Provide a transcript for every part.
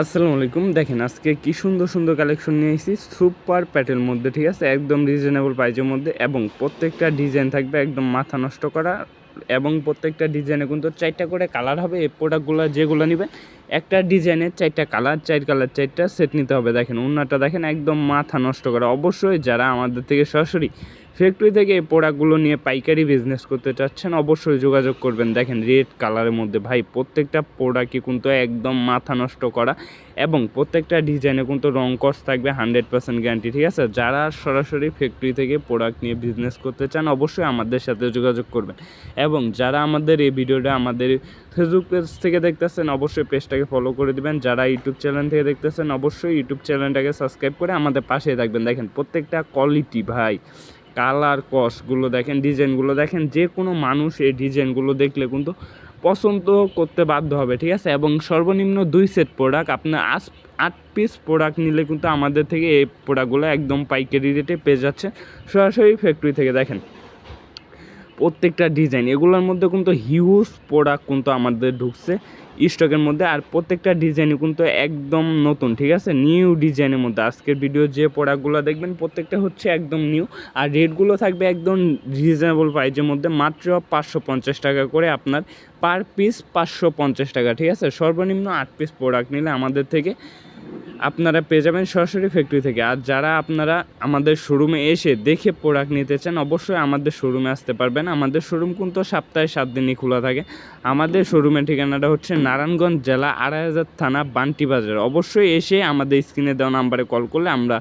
আসসালামু আলাইকুম। দেখেন, আজকে কি সুন্দর সুন্দর কালেকশন নিয়ে এসেছি। সুপার প্যাটের মধ্যে, ঠিক আছে? একদম রিজনেবল প্রাইজের মধ্যে এবং প্রত্যেকটা ডিজাইন থাকবে একদম মাথা নষ্ট করা এবং প্রত্যেকটা ডিজাইনে কিন্তু চারটা করে কালার হবে। এই প্রোডাক্টগুলো যেগুলো নেবে একটা ডিজাইনের চারটা কালার চার কালার চারটা সেট নিতে হবে। দেখেন অন্যটা দেখেন একদম মাথা নষ্ট করা। অবশ্যই যারা আমাদের থেকে সরাসরি ফ্যাক্টরি থেকে এই প্রোডাক্টগুলো নিয়ে পাইকারি বিজনেস করতে চাচ্ছেন, অবশ্যই যোগাযোগ করবেন। দেখেন রেড কালারের মধ্যে ভাই, প্রত্যেকটা প্রোডাক্টই কিন্তু একদম মাথা নষ্ট করা এবং প্রত্যেকটা ডিজাইনে কিন্তু রং কস থাকবে হান্ড্রেড পার্সেন্ট গ্যারান্টি ঠিক আছে? যারা সরাসরি ফ্যাক্টরি থেকে প্রোডাক্ট নিয়ে বিজনেস করতে চান, অবশ্যই আমাদের সাথে যোগাযোগ করবেন। এবং যারা আমাদের এই ভিডিওটা আমাদের ফেসবুক পেজ থেকে দেখতেছেন, অবশ্যই পেজটাকে ফলো করে দিবেন। যারা ইউটিউব চ্যানেল থেকে দেখতেছেন, অবশ্যই ইউটিউব চ্যানেলটাকে সাবস্ক্রাইব করে আমাদের পাশে থাকবেন। দেখেন, প্রত্যেকটা কোয়ালিটি ভাই। কালার, কসগুলো দেখেন, ডিজাইনগুলো দেখেন, যে কোনো মানুষ এই ডিজাইনগুলো দেখলে কিন্তু পছন্দ করতে বাধ্য হবে, ঠিক আছে? এবং সর্বনিম্ন দুই সেট প্রোডাক্ট আপনার আস, আট পিস প্রোডাক্ট নিলে কিন্তু আমাদের থেকে এই প্রোডাক্টগুলো একদম পাইকারি রেটে পেয়ে যাচ্ছে সরাসরি ফ্যাক্টরি থেকে, দেখেন। প্রত্যেকটা ডিজাইন এগুলোর মধ্যে কিন্তু হিউজ প্রোডাক্ট কিন্তু আমাদের ঢুকছে স্টকের মধ্যে। আর প্রত্যেকটা ডিজাইনই কিন্তু একদম নতুন, ঠিক আছে? নিউ ডিজাইনের মধ্যে। আজকের ভিডিও যে প্রোডাক্টগুলো দেখবেন, প্রত্যেকটা হচ্ছে একদম নিউ আর রেটগুলো থাকবে একদম রিজনেবল প্রাইজের মধ্যে। মাত্র পাঁচশো পঞ্চাশ টাকা করে আপনার পার পিস পাঁচশো পঞ্চাশ টাকা, ঠিক আছে? সর্বনিম্ন আট পিস প্রোডাক্ট নিলে আমাদের থেকে আপনারা পেয়ে যাবেন সরাসরি ফ্যাক্টরি থেকে। আর যারা আপনারা আমাদের শোরুমে এসে দেখে প্রোডাক্ট নিতে চান, অবশ্যই আমাদের শোরুমে আসতে পারবেন। আমাদের শোরুম কিন্তু সপ্তাহে সাত দিনই খোলা থাকে। আমাদের শোরুমের ঠিকানাটা হচ্ছে নারায়ণগঞ্জ জেলা আড়াই হাজার থানা বান্টি বাজার। অবশ্যই এসে আমাদের স্ক্রিনে দেওয়া নাম্বারে কল করলে আমরা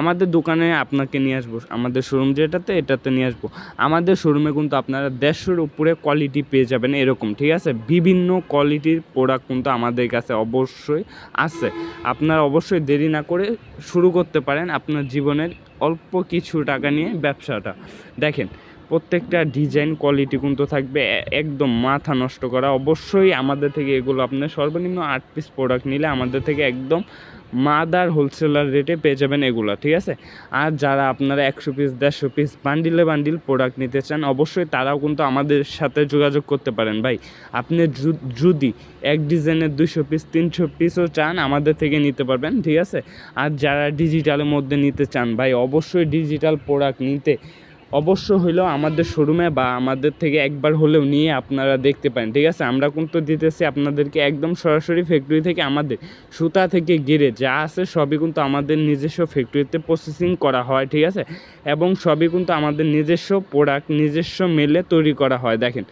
আমাদের দোকানে আপনাকে নিয়ে আসব, আমাদের শোরুম যেটাতে, এটাতে নিয়ে আসব। আমাদের শোরুমে কিন্তু আপনারা দেড়শোর উপরে কোয়ালিটি পেয়ে যাবেন এরকম, ঠিক আছে? বিভিন্ন কোয়ালিটির প্রোডাক্ট কিন্তু আমাদের কাছে অবশ্যই আছে। আপনারা অবশ্যই দেরি না করে শুরু করতে পারেন আপনার জীবনের অল্প কিছু টাকা নিয়ে ব্যবসাটা। দেখেন প্রত্যেকটা ডিজাইন কোয়ালিটি কিন্তু থাকবে একদম মাথা নষ্ট করা। অবশ্যই আমাদের থেকে এগুলো আপনার সর্বনিম্ন আট পিস প্রোডাক্ট নিলে আমাদের থেকে একদম মাদার হোলসেলার রেটে পেয়ে যাবেন এগুলো, ঠিক আছে? আর যারা আপনারা একশো পিস দেড়শো পিস বান্ডিলে বান্ডিল প্রোডাক্ট নিতে চান, অবশ্যই তারাও কিন্তু আমাদের সাথে যোগাযোগ করতে পারেন। ভাই, আপনি যদি এক ডিজাইনের দুশো পিস তিনশো পিসও চান, আমাদের থেকে নিতে পারবেন, ঠিক আছে? আর যারা ডিজিটালের মধ্যে নিতে চান, ভাই, অবশ্যই ডিজিটাল প্রোডাক্ট নিতে অবশ্য হলেও আমাদের শোরুমে বা আমাদের থেকে একবার হলেও নিয়ে আপনারা দেখতে পারেন, ঠিক আছে? আমরা কিন্তু দিতেছি আপনাদেরকে একদম সরাসরি ফ্যাক্টরি থেকে আমাদের সুতা থেকে গিরে যা আছে সবই কিন্তু আমাদের নিজস্ব ফ্যাক্টরিতে প্রসেসিং করা হয়, ঠিক আছে? এবং সবই কিন্তু আমাদের নিজস্ব প্রোডাক্ট নিজস্ব মেলে তৈরি করা হয়, দেখেন।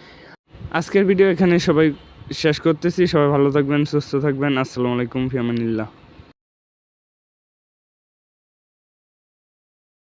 আজকের ভিডিও এখানে সবাই শেষ করতেছি। সবাই ভালো থাকবেন, সুস্থ থাকবেন। আসসালামু আলাইকুম ফিয়ামানিল্লাহ